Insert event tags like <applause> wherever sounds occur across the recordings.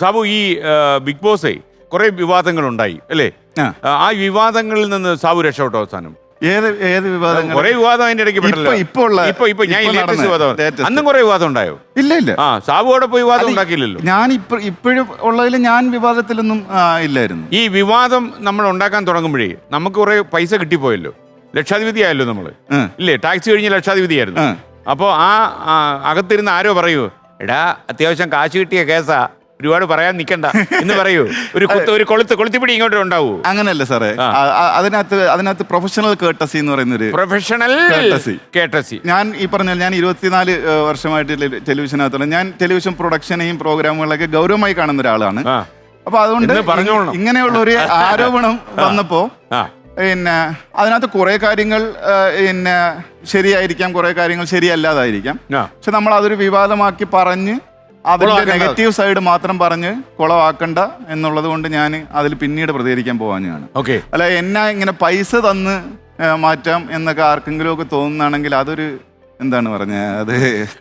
സാബു ഈ ബിഗ് ബോസേ കുറെ വിവാദങ്ങൾ ഉണ്ടായി അല്ലേ? ആ. വിവാദങ്ങളിൽ നിന്ന് സാബു രക്ഷപ്പെട്ടു അവസാനം? ഏത് ഏത് വിവാദങ്ങൾ? കുറെ വിവാദം അതിന്റെ ഇടയ്ക്ക് പെട്ടല്ലോ. ഇപ്പൊ- ഇപ്പൊ ഉള്ള- ഇപ്പൊ ഇപ്പൊ ഞാൻ വിവാദം അന്നും കുറെ വിവാദം ഉണ്ടായോ ഇല്ല ഇല്ല. ആ സാബു അവിടെ പോയി വിവാദം ഉണ്ടാക്കിയില്ലല്ലോ. ഞാൻ ഇപ്പൊ ഇപ്പോഴും ഉള്ളതിൽ ഞാൻ വിവാദത്തിലൊന്നും ഇല്ലായിരുന്നു. ഈ വിവാദം നമ്മൾ ഉണ്ടാക്കാൻ തുടങ്ങുമ്പോഴേ നമുക്ക് കുറെ പൈസ കിട്ടിപ്പോയല്ലോ. ലക്ഷാധിപതി ആയല്ലോ നമ്മൾ. ഇല്ലേ? ടാക്സ് കഴിഞ്ഞ ലക്ഷാധിപതിയായിരുന്നു ആയിരുന്നു. അപ്പോൾ ആ ആ, അകത്തിരുന്ന് ആരോ പറയൂ എടാ അത്യാവശ്യം കാശ് കിട്ടിയ കേസാ. ഒരുപാട് പറയാൻ നിൽക്കണ്ട എന്ന് പറയൂ. ഒരു കുത്ത് ഒരു കൊളുത്ത് കൊളുത്തിപ്പിടി ഇങ്ങോട്ട് ഉണ്ടാവൂ. അങ്ങനെയല്ല സാറേ. അതിനകത്ത് അതിനകത്ത് പ്രൊഫഷണൽ കേട്ടസി എന്ന് പറയുന്ന ഒരു പ്രൊഫഷണൽ Courtesy. കേട്ടസി ഞാൻ ഈ പറഞ്ഞ ഞാൻ ഇരുപത്തിനാല് ഏ, വർഷമായിട്ട് ടെലി- ടെലിവിഷനകത്തുള്ള ഞാൻ ടെലിവിഷൻ പ്രൊഡക്ഷനെയും പ്രോഗ്രാമുകളൊക്കെ ഗൗരവമായി കാണുന്ന ഒരാളാണ്. ആ. അപ്പൊ അതുകൊണ്ട് എന്ന് പറഞ്ഞോളണം. ഇങ്ങനെയുള്ള ഒരു ആരോപണം വന്നപ്പോ ആ. പിന്നെ അതിനകത്ത് കുറെ കാര്യങ്ങൾ പിന്നെ ശരിയായിരിക്കാം കുറെ കാര്യങ്ങൾ ശരിയല്ലാതായിരിക്കാം. ആ. പക്ഷെ നമ്മൾ അതൊരു വിവാദമാക്കി പറഞ്ഞ് അതിന്റെ നെഗറ്റീവ് സൈഡ് മാത്രം പറഞ്ഞ് കുളവാക്കണ്ട എന്നുള്ളത് കൊണ്ട് ഞാൻ അതിൽ പിന്നീട് പ്രതികരിക്കാൻ പോവാഞ്ഞാണ്. ഓക്കെ. അല്ല എന്നെ ഇങ്ങനെ പൈസ തന്ന് മാറ്റാം എന്നൊക്കെ ആർക്കെങ്കിലും ഒക്കെ തോന്നുന്നാണെങ്കിൽ അതൊരു എന്താണ് പറഞ്ഞ? അത്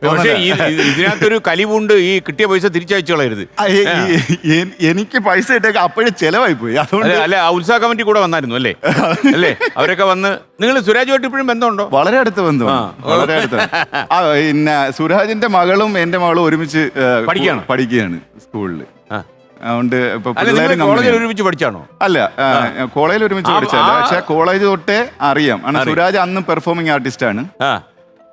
പക്ഷേ ഈ- ഈ- ഇതിനകത്തൊരു കലിവുണ്ട് ഈ കിട്ടിയ പൈസ തിരിച്ചയച്ചു കളയരുത്. ആ, എ- ഈ- എ- എനിക്ക് പൈസ ഇട്ടേക്ക് അപ്പോഴും ചെലവായി പോയി. അതുകൊണ്ട് അല്ലെ അല്ലെ ആ ഉത്സാഹ കമ്മിറ്റി കൂടെ വന്നായിരുന്നു അല്ലേ? <laughs> അല്ലേ? അവരൊക്കെ വന്ന് നിങ്ങൾ സുരാജുമായിട്ട് ഇപ്പോഴും ബന്ധമുണ്ടോ? വളരെ അടുത്ത് ബന്ധമാണ് ആ. വളരെ അടുത്ത് ആ പിന്നെ സുരാജിന്റെ മകളും എന്റെ മകളും ഒരുമിച്ച് ഏ, പഠിക്കുകയാണ്? പഠിക്കുകയാണ് സ്കൂളിൽ ആ. അതുകൊണ്ട് ഇപ്പൊ അല്ല നിങ്ങൾ പിള്ളേരും കോളേജിൽ കമ്പനിയാണ്. ഒരുമിച്ച് പഠിച്ചാണോ? അല്ല കോളേജിൽ ഒരുമിച്ച് ആ, പഠിച്ചല്ല ആ. പക്ഷെ കോളേജ് തൊട്ടേ അറിയാം. കാരണം സുരാജ് അന്ന് പെർഫോമിംഗ് ആർട്ടിസ്റ്റ് ആണ്. ആ.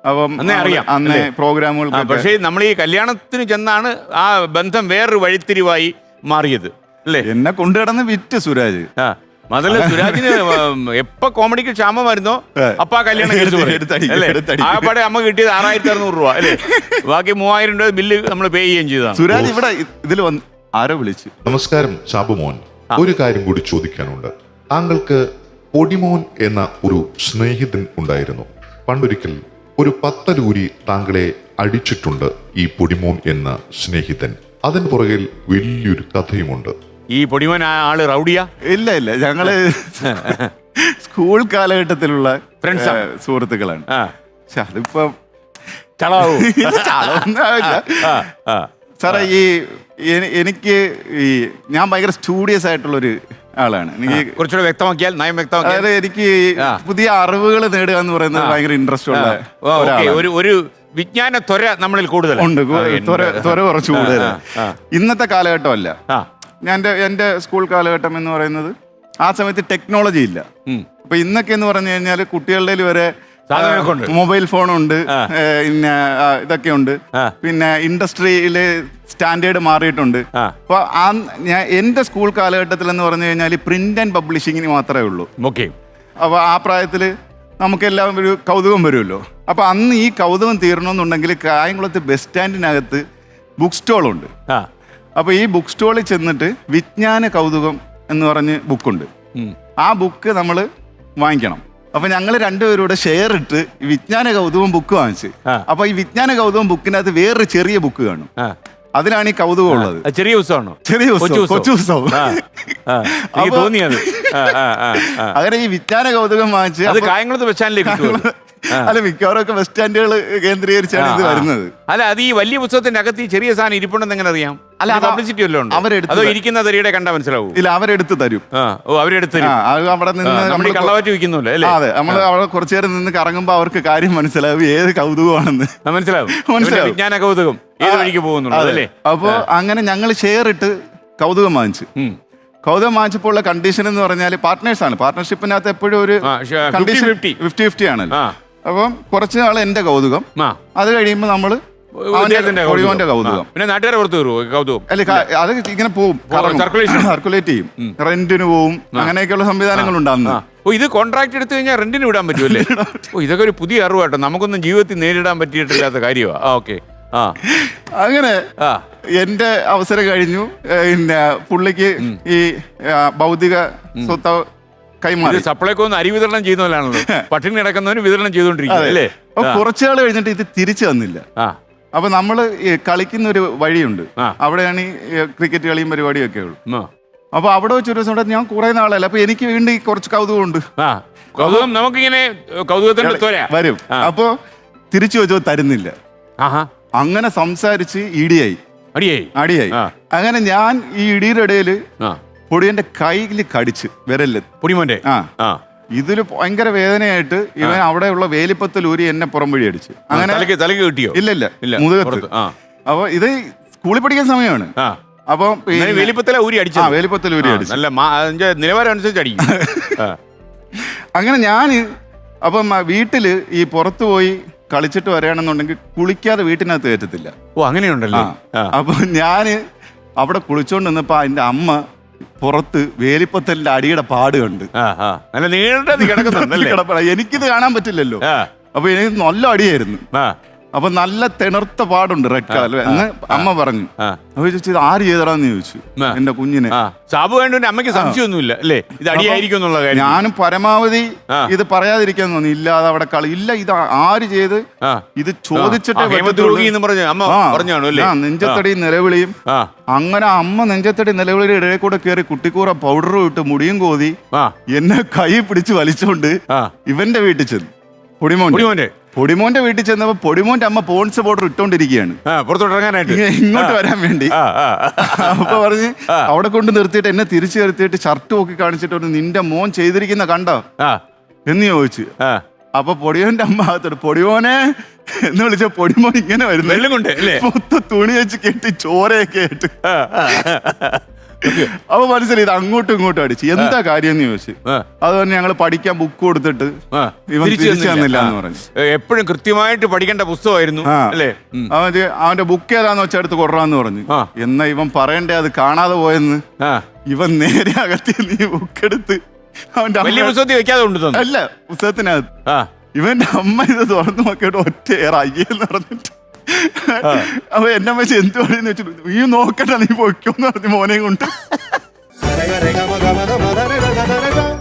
അപ്പം അന്നേ അറിയാം, അന്നേ അല്ലേ? ആ, പ്രോഗ്രാമുകൾക്ക് പക്ഷേ നമ്മൾ ഈ കല്യാണത്തിന് ചെന്നാണ് ആ ബന്ധം വേറൊരു വഴിത്തിരിവായി മാറിയത് അല്ലേ? എന്നെ കൊണ്ടുകിടന്ന് വിറ്റ് സുരാജ്. ആ മാത്രല്ല സുരാജിന് ഉം, എപ്പ കോമഡിക്ക് ക്ഷാമം വരുന്നോ ഏ. അപ്പ ആ കല്യാണം കേസ് പറയും. എടുത്തടിക്കും, അല്ലേ? എടുത്തടിക്കും. ആ പടെ അമ്മ കിട്ടിയത് ആറായിരത്തി അറുന്നൂറ് രൂപ അല്ലേ? ബാക്കി മൂവായിരം രൂപ ബില്ല് നമ്മൾ പേ ചെയ്യുകയും ചെയ്തതാണ്. സുരാജ് ഇവിടെ ഇതിൽ വന്ന് ആരോ വിളിച്ചു? നമസ്കാരം സാബുമോൻ ഒരു കാര്യം കൂടി ചോദിക്കാനുണ്ട്. താങ്കൾക്ക് പൊടിമോൻ എന്ന ഒരു സ്നേഹിതൻ ഉണ്ടായിരുന്നു. പണ്ടൊരിക്കൽ ഒരു പത്തലൂരി താങ്കളെ അടിച്ചിട്ടുണ്ട് ഈ പൊടിമോൻ എന്ന സ്നേഹിതൻ. അതിന് പുറകിൽ വലിയൊരു കഥയുമുണ്ട്. ഈ പൊടിമോൻ ആ ആൾ റൗഡിയാ? ഇല്ല ഇല്ല. ഞങ്ങൾ <laughs> സ്കൂൾ കാലഘട്ടത്തിലുള്ള ഫ്രണ്ട്സ് സുഹൃത്തുക്കളാണ്. പക്ഷെ അതിപ്പോ ചളാവൂ <laughs> സാറേ ഈ എനിക്ക് ഈ ഞാൻ ഭയങ്കര സ്റ്റൂഡിയസ് ആയിട്ടുള്ള ഒരു ആളാണ്. എനിക്ക് കുറച്ചുകൂടെ വ്യക്തമാക്കിയാൽ നയം വ്യക്തമാക്കിയാൽ. അതായത് എനിക്ക് ആ. പുതിയ അറിവുകൾ നേടുക എന്ന് പറയുന്നത് ഭയങ്കര ഇൻട്രസ്റ്റ് ഉള്ള ഓ, ഓക്കേ. ഒരാളാണ്. ഒരു ഒരു വിജ്ഞാന ത്വര നമ്മളിൽ കൂടുതൽ ഉണ്ട്. ത്വര ത്വര കുറച്ച് കൂടുതൽ. ആ, ഇന്നത്തെ കാലഘട്ടം അല്ല ഞാൻ എന്റെ എന്റെ സ്കൂൾ കാലഘട്ടം എന്ന് പറയുന്നത് ആ സമയത്ത് ടെക്നോളജി ഇല്ല. അപ്പൊ ഇന്നൊക്കെ എന്ന് പറഞ്ഞു കഴിഞ്ഞാൽ കുട്ടികളുടെ വരെ സാധനങ്ങളൊക്കെ ഉണ്ട്. മൊബൈൽ ഫോണുണ്ട്. പിന്നെ ഇതൊക്കെ ഉണ്ട്. പിന്നെ ഇൻഡസ്ട്രിയിൽ സ്റ്റാൻഡേർഡ് മാറിയിട്ടുണ്ട്. അപ്പൊ ആ ഞാൻ എന്റെ സ്കൂൾ കാലഘട്ടത്തിൽ എന്ന് പറഞ്ഞു കഴിഞ്ഞാൽ പ്രിന്റ് ആൻഡ് പബ്ലിഷിങ്ങിന് മാത്രമേ ഉള്ളൂ. ഓക്കെ. അപ്പൊ ആ പ്രായത്തിൽ നമുക്കെല്ലാം ഒരു കൗതുകം വരുമല്ലോ. അപ്പൊ അന്ന് ഈ കൗതുകം തീരണമെന്നുണ്ടെങ്കിൽ കായംകുളത്ത് ബസ് സ്റ്റാൻഡിനകത്ത് ബുക്ക് സ്റ്റോളുണ്ട്. അപ്പൊ ഈ ബുക്ക് സ്റ്റോളിൽ ചെന്നിട്ട് വിജ്ഞാന കൗതുകം എന്ന് പറഞ്ഞ് ബുക്കുണ്ട്. ആ ബുക്ക് നമ്മൾ വാങ്ങിക്കണം. അപ്പൊ ഞങ്ങൾ രണ്ടുപേരൂടെ ഷെയർ ഇട്ട് ഈ വിജ്ഞാന കൗതുകം ബുക്ക് വാങ്ങിച്ച്. ആ. അപ്പൊ ഈ വിജ്ഞാന കൗതുകം ബുക്കിനകത്ത് വേറൊരു ചെറിയ ബുക്ക് കാണും. ആ. അതിലാണ് ഈ കൗതുകം ഉള്ളത്. ചെറിയ ഉത്സവമാണോ ചെറിയ ഉത്സവം, കൊച്ചു ഉത്സവം. ആ, ആ. എനിക്ക് അപ്പൊ- തോന്നിയത്. ആ, ആ, ആ, ആ. അങ്ങനെ ഈ വിജ്ഞാന കൗതുകം വാങ്ങിച്ച് അത് അപ്പൊ- കായംകുളത്ത് ബസ് സ്റ്റാൻഡിലേക്ക് അല്ല മിക്കവാറും ഒക്കെ ബസ് സ്റ്റാൻഡുകൾ കേന്ദ്രീകരിച്ചാണ് ഇത് വരുന്നത്. അല്ല അത് ഈ വലിയ പുസ്തകത്തിന്റെ അകത്ത് ഈ ചെറിയ സാധനം ഇരിപ്പുണ്ടെന്ന് എങ്ങനെ അറിയാം? അല്ല, അത് പബ്ലിസിറ്റി വല്ലതും അവരെടുത്ത് അതോ ഇരിക്കുന്ന തരിയുടെ കണ്ടാ മനസ്സിലാവും? ഇല്ല അവരെടുത്ത് തരും. ഓ അവരെടുത്ത് തരും. അവിടെ നിന്ന് നമ്മൾ കള്ളവാറ്റ് വിൽക്കുന്നില്ല അല്ലേ? അതെ നമ്മൾ അവിടെ കുറച്ചു നേരം നിന്ന് കറങ്ങുമ്പോൾ അവർക്ക് കാര്യം മനസ്സിലാവും ഏത് കൗതുകമാണെന്ന്. മനസ്സിലാവും. <laughs> മനസ്സിലാവും. വിജ്ഞാന കൗതുകം ഏത് വഴിക്ക് പോകുന്നുള്ളൂ അല്ലേ? അപ്പൊ അങ്ങനെ ഞങ്ങൾ ഷെയർ ഇട്ട് കൗതുകം വാങ്ങിച്ചു. കൗതുകം വാങ്ങിച്ചപ്പോൾ ഉള്ള കണ്ടീഷൻ എന്ന് പറഞ്ഞാൽ പാർട്ട്നേഴ്സ് ആണ്. പാർട്ട്ണർഷിപ്പിനകത്ത് എപ്പോഴും ഒരു കണ്ടീഷൻ 50-50. ഫിഫ്റ്റി ഫിഫ്റ്റി ആണല്ലോ. അപ്പം കുറച്ച് നാൾ എന്റെ കൗതുകം. ആ. അത് കഴിയുമ്പോൾ നമ്മൾ ഇദ്ദേഹത്തിന്റെ. കൗതുകം. പിന്നെ നാട്ടുകാരെ പുറത്ത് കയറുമോ കൗതുകം. അല്ല ക- അത് ഇങ്ങനെ പോവും. circulation. സർക്കുലേറ്റ് ചെയ്യും. റെന്റിന് പോവും. അങ്ങനെയൊക്കെയുള്ള സംവിധാനങ്ങൾ ഉണ്ടാകുന്ന ആ. ഓ ഇത് കോൺട്രാക്ട് എടുത്തു കഴിഞ്ഞാൽ റെന്റിന് വിടാൻ പറ്റുമല്ലേ? ഓ ഇതൊക്കെ ഒരു പുതിയ അറിവാട്ടോ നമുക്കൊന്നും ജീവിതത്തിൽ നേരിടാൻ പറ്റിയിട്ടില്ലാത്ത കാര്യമാണ് ആ ഓക്കെ. ആ. അങ്ങനെ ആ. എന്റെ അവസരം കഴിഞ്ഞു. ഏ, പിന്നെ പുള്ളിക്ക് ഈ ആ, ഭൗതിക സ്വത്ത് കൈമാറി. സപ്ലൈക്കോ ഒന്ന് അരി വിതരണം ചെയ്യുന്നവരാണല്ലോ <laughs> പട്ടിണി കിടക്കുന്നവന് വിതരണം ചെയ്തുകൊണ്ടിരിക്കുക അതെ. അല്ലേ? അപ്പൊ. കുറച്ചാൾ കഴിഞ്ഞിട്ട് ഇത് തിരിച്ചു തന്നില്ല അപ്പൊ നമ്മൾ കളിക്കുന്ന ഒരു വഴിയുണ്ട്. അവിടെയാണ് ഈ ക്രിക്കറ്റ് കളിയും പരിപാടിയും ഒക്കെ ഉള്ളു. അപ്പൊ അവിടെ വെച്ച് ഒരു ദിവസം ഞാൻ കുറെ നാളല്ല അപ്പൊ എനിക്ക് വീണ്ടും ഈ കുറച്ച് കൗതുകമുണ്ട് ഉണ്ട്. കൗതുകം നമുക്കിങ്ങനെ കൗതുകത്തിന്റെ വരും. അപ്പൊ തിരിച്ചു വെച്ചോ തരുന്നില്ല. അങ്ങനെ സംസാരിച്ച് ഇടിയായി. അടിയായി. അടിയായി. അങ്ങനെ ഞാൻ ഈ ഇടിയുടെ ഇടയിൽ പൊടിയന്റെ കയ്യിൽ കടിച്ച് വിരൽ പൊടിമോന്റെ ആ. ആ. ഇതിൽ ഭയങ്കര വേദനയായിട്ട് ഇവൻ അവിടെയുള്ള വേലിപ്പത്തിൽ ഊരി എന്നെ പുറം വഴി അടിച്ചു. അങ്ങനെ തലക്ക് തലക്ക് കിട്ടിയോ? ഇല്ല ഇല്ല. ഇല്ല മുതുകത്ത്. പുറത്ത്. ആ. അപ്പൊ ഇത് സ്കൂളിൽ പഠിക്കാൻ സമയമാണ്. ആ. അപ്പൊ ഇങ്ങനെ വേലിപ്പത്തല ഊരി ആ വേലിപ്പത്തിൽ ഊരി അടിച്ചു. നല്ല മാ- അതിന്റെ നിലവാരം അനുസരിച്ച് അടിക്കും. ആ. അങ്ങനെ ഞാൻ അപ്പം ആ വീട്ടിൽ ഈ പുറത്തു പോയി കളിച്ചിട്ട് വരികയാണെന്നുണ്ടെങ്കിൽ കുളിക്കാതെ വീട്ടിനകത്ത് കയറ്റത്തില്ല. ഓ അങ്ങനെയുണ്ടല്ലോ? ആ. അപ്പൊ ഞാൻ അവിടെ കുളിച്ചോണ്ട് നിന്നപ്പോ അതിന്റെ അമ്മ പുറത്ത് വേലിപ്പത്തലിന്റെ അടിയുടെ പാട് കണ്ട്. നല്ല നീണ്ടത് കിടക്കുന്നുണ്ടല്ലേ. <laughs> എനിക്കിത് കാണാൻ പറ്റില്ലല്ലോ. അപ്പൊ എനിക്ക് നല്ല അടിയായിരുന്നു. അപ്പൊ നല്ല തിണർത്ത പാടുണ്ട് റെഡ് കളർ എന്ന് അമ്മ പറഞ്ഞു. അപ്പൊ ചോദിച്ചു ഇത് ആര് ചെയ്തടാന്ന് ചോദിച്ചു. എന്റെ കുഞ്ഞിനെ. സാബു വേണ്ട അമ്മയ്ക്ക് സംശയമൊന്നുമില്ല അല്ലേ? ഇത് അടിയായിരിക്കും എന്നുള്ള കാര്യം. ഞാനും പരമാവധി ഇത് പറയാതിരിക്കാൻ തോന്നി. ഇല്ലാതെ അവിടെ കളി. ഇല്ല ഇത് ആര് ചെയ്ത്? ഇത് ചോദിച്ചിട്ടേ നെഞ്ചത്തടി നിലവിളിയും. അങ്ങനെ അമ്മ നെഞ്ചത്തടി നിലവിളിയുടെ ഇടയിൽ കൂടെ കയറി കുട്ടിക്കൂറ പൗഡറും ഇട്ട് മുടിയും കോതി എന്നെ കൈ പിടിച്ച് വലിച്ചുകൊണ്ട് ഇവന്റെ വീട്ടിൽ ചെന്നു. പൊടിമോൻ പൊടിമോന്റെ പൊടിമോന്റെ വീട്ടിൽ ചെന്നപ്പോ പൊടിമോന്റെ അമ്മ പോൺസ് പൗഡർ ഇട്ടോണ്ടിരിക്കുകയാണ് ആ പുറത്തോട്ട് ഇറങ്ങാനായിട്ട് ഇങ്ങ- ഇങ്ങോട്ട് വരാൻ വേണ്ടി. ആ ആ അപ്പൊ പറഞ്ഞ് അവിടെ കൊണ്ട് നിർത്തിയിട്ട് എന്നെ തിരിച്ചു നിർത്തിയിട്ട് ഷർട്ട് നോക്കി കാണിച്ചിട്ട് പറഞ്ഞു, നിന്റെ മോൻ ചെയ്തിരിക്കുന്ന കണ്ടോ? ആ. എന്ന് ചോദിച്ചു. ആ. അപ്പൊ പൊടിയോന്റെ അമ്മ അകത്തോട്ട് പൊടിമോനെ എന്ന് വിളിച്ച പൊടിമോൻ ഇങ്ങനെ വരുന്നു. വെള്ളം കൊണ്ട് അല്ലേ? മൊത്തം തുണി വെച്ച് കെട്ടി ചോരയൊക്കെ ആയിട്ട്. ആ, ആ, അപ്പൊ മനസ്സിലായി ഇത് അങ്ങോട്ടും ഇങ്ങോട്ടും അടിച്ചു. എന്താ കാര്യം എന്ന് ചോദിച്ചു അത് ഞങ്ങൾ പഠിക്കാൻ ബുക്ക് കൊടുത്തിട്ട് ഇവൻ തിരിച്ചു തന്നില്ല എന്ന് പറഞ്ഞു. എപ്പോഴും കൃത്യമായിട്ട് പഠിക്കേണ്ട പുസ്തകമായിരുന്നു അല്ലേ. അവൻ അവന്റെ ബുക്ക് ഏതാന്ന് വെച്ചാൽ എടുത്ത് കൊണ്ടുവരാന്ന് പറഞ്ഞു. എന്നാ ഇവൻ പറയണ്ടേ അത് കാണാതെ പോയെന്ന്? ഇവൻ നേരെ അകത്തി നീ ബുക്ക് എടുത്ത് അവന്റെ വലിയ പുസ്തകത്തിൽ വെക്കാതെ കൊണ്ട് അല്ല പുസ്തകത്തിനകത്ത്. ഇവന്റെ അമ്മ ഇത് തുറന്നു നോക്കിയിട്ട് ഒറ്റ ഏറെ അയ്യെന്ന് പറഞ്ഞിട്ട്. അവ എന്നെ വെച്ച് എന്ത് പറയുന്നു വെച്ചു നീ നോക്കണ്ട നീ പൊയ്ക്കോന്ന് പറഞ്ഞു മോനെ കൊണ്ട്. <laughs>